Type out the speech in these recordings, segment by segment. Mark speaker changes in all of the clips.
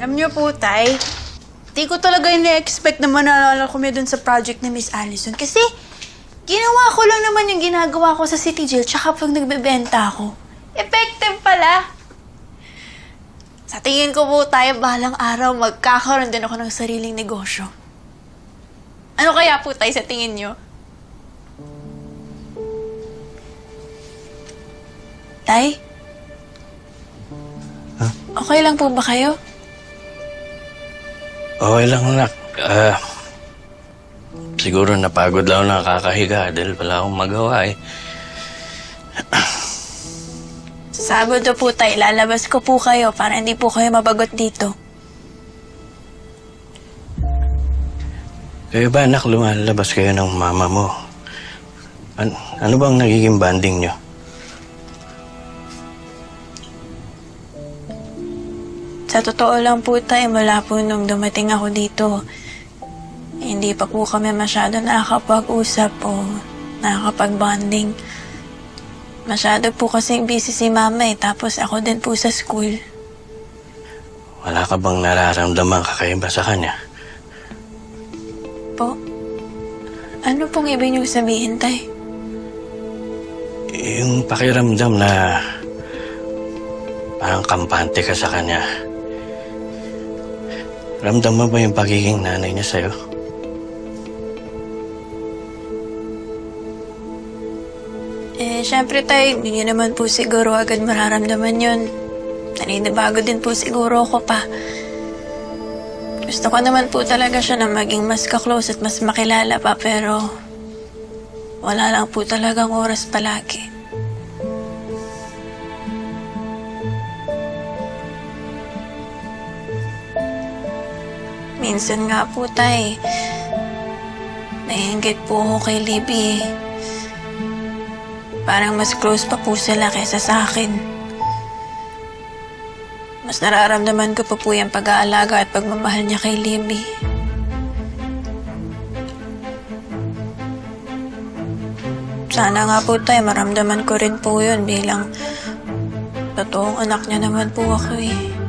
Speaker 1: Alam niyo po, Tay, di ko talaga ina-expect na manalala kami dun sa project ni Miss Allison. Kasi, ginawa ko lang naman yung ginagawa ko sa City Jail tsaka pag nagbebenta ako. Effective pala! Sa tingin ko po tayo, balang araw, magkakaroon din ako ng sariling negosyo. Ano kaya po tayo sa tingin niyo? Tay? Okay lang po ba kayo?
Speaker 2: Okay lang, anak. Ah, siguro napagod lang ako nakakahiga dahil wala akong magawa eh.
Speaker 1: Sabado po tayo, lalabas ko po kayo para hindi po kayo mabagot dito.
Speaker 2: Kayo ba, anak, lumalabas kayo ng mama mo? An- ano bang nagiging banding nyo?
Speaker 1: Sa totoo lang po tayo, mula po nung dumating ako dito, hindi pa po kami masyado nakakapag-usap o nakakapag-bonding. Masyado po kasing busy si mama eh, tapos ako din po sa school.
Speaker 2: Wala ka bang nararamdaman kakaiba sa kanya?
Speaker 1: Po, ano pong ibig niyo sabihin, tay?
Speaker 2: Yung pakiramdam na parang kampante ka sa kanya. Ramdam mo ba yung pagiging nanay niya sa'yo?
Speaker 1: Eh, syempre tay, hindi niyo naman po siguro agad mararamdaman yun. Naninibago din po siguro ako pa. Gusto ko naman po talaga siya na maging mas ka-close at mas makilala pa, pero wala lang po talagang oras palagi. Minsan nga po tay, naiingit po ako kay Libby. Parang mas close pa po sila kaysa sa akin. Mas nararamdaman ko pa po yung pag-aalaga at pagmamahal niya kay Libby. Sana nga po tayo, maramdaman ko rin po yun bilang totoong anak niya naman po ako eh.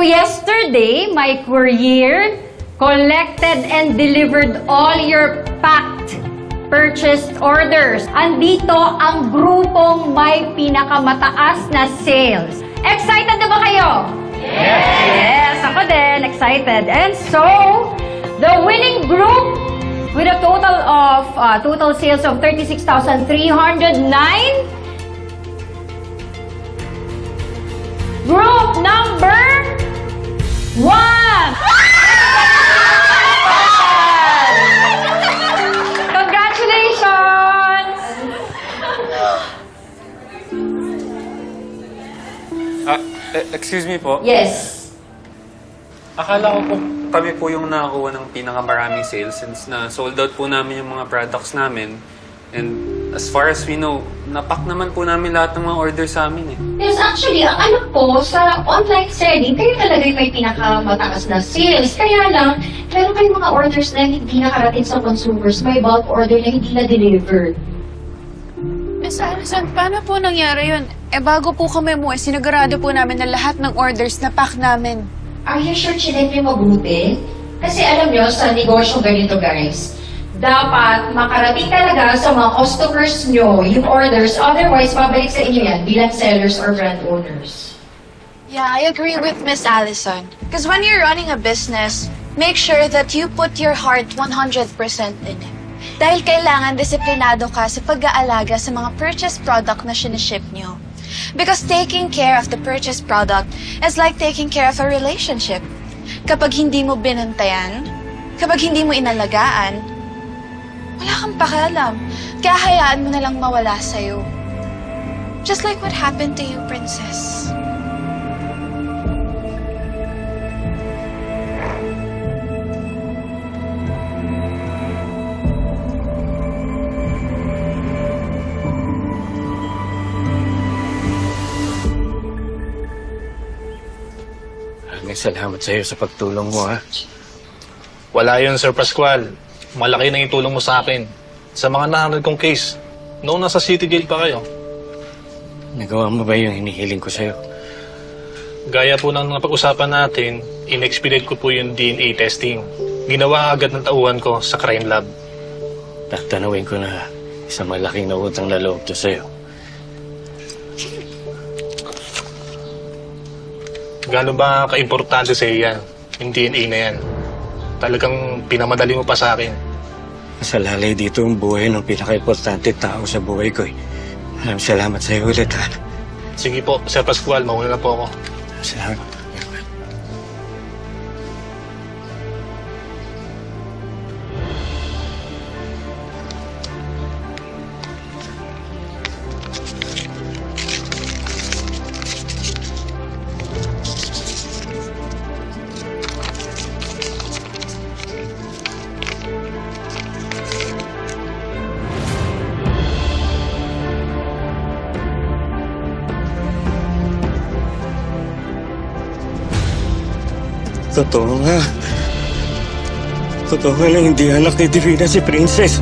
Speaker 3: So yesterday, my courier collected and delivered all your packed purchased orders. Andito ang grupong may pinakamataas na sales. Excited na ba kayo? Yes! Yes, ako din, excited. And so, the winning group with a total of uh, total sales of 36,309
Speaker 4: Ah, eh, excuse me po.
Speaker 3: Yes.
Speaker 4: Akala ko po kami po yung nakakuha ng pinakamaraming sales since na sold out po namin yung mga products namin. And as far as we know, napak naman po namin lahat ng mga order sa amin eh.
Speaker 5: Yes, actually, ang alam ko, sa online selling, kayo talaga yung may pinakamataas na sales. Kaya lang, meron kayong mga orders na hindi nakarating sa consumers, may bulk order na hindi na-deliver.
Speaker 1: Miss Allison, paano po nangyari yun? Eh bago po kami mo, sinigurado po namin na lahat ng orders na pack namin.
Speaker 5: Are you sure chinek niyo mabuti? Kasi alam niyo, sa negosyo ganito guys, dapat makarating talaga sa mga customers niyo yung orders, otherwise babalik sa inyo yan bilang sellers or brand owners.
Speaker 6: Yeah, I agree with Miss Allison. Because when you're running a business, make sure that you put your heart 100% in it. Dahil kailangan disiplinado ka sa pag-aalaga sa mga purchased product na siniship nyo. Because taking care of the purchased product is like taking care of a relationship. Kapag hindi mo binantayan, kapag hindi mo inalagaan, wala kang pakialam. Kaya hayaan mo na lang mawala sa'yo. Just like what happened to you, Princess.
Speaker 2: Salamat sa iyo sa pagtulong mo, ha?
Speaker 7: Wala yun, Sir Pascual. Malaki na yung tulong mo sa akin. Sa mga nahanap kong case, noong nasa city jail pa kayo.
Speaker 2: Nagawa mo ba yung hinihiling ko sa'yo?
Speaker 7: Gaya po ng napag-usapan natin, in-expedite ko po yung DNA testing. Ginawa agad ng tauhan ko sa crime lab.
Speaker 2: Tatanawin ko na isang malaking nautang na loob to sa'yo.
Speaker 7: Gano'n ba ka-importante sa iyo yan? Yung DNA na yan. Talagang pinamadali mo pa sa akin.
Speaker 2: Sa lalay dito ang buhay ng pinaka-importante tao sa buhay ko, eh. Maraming salamat sa'yo ulit, ha?
Speaker 7: Sige po, Sir Pascual, mauna na po ako.
Speaker 2: Salamat. Totoo nga. Totoo nga na hindi anak ni Divina si Princess.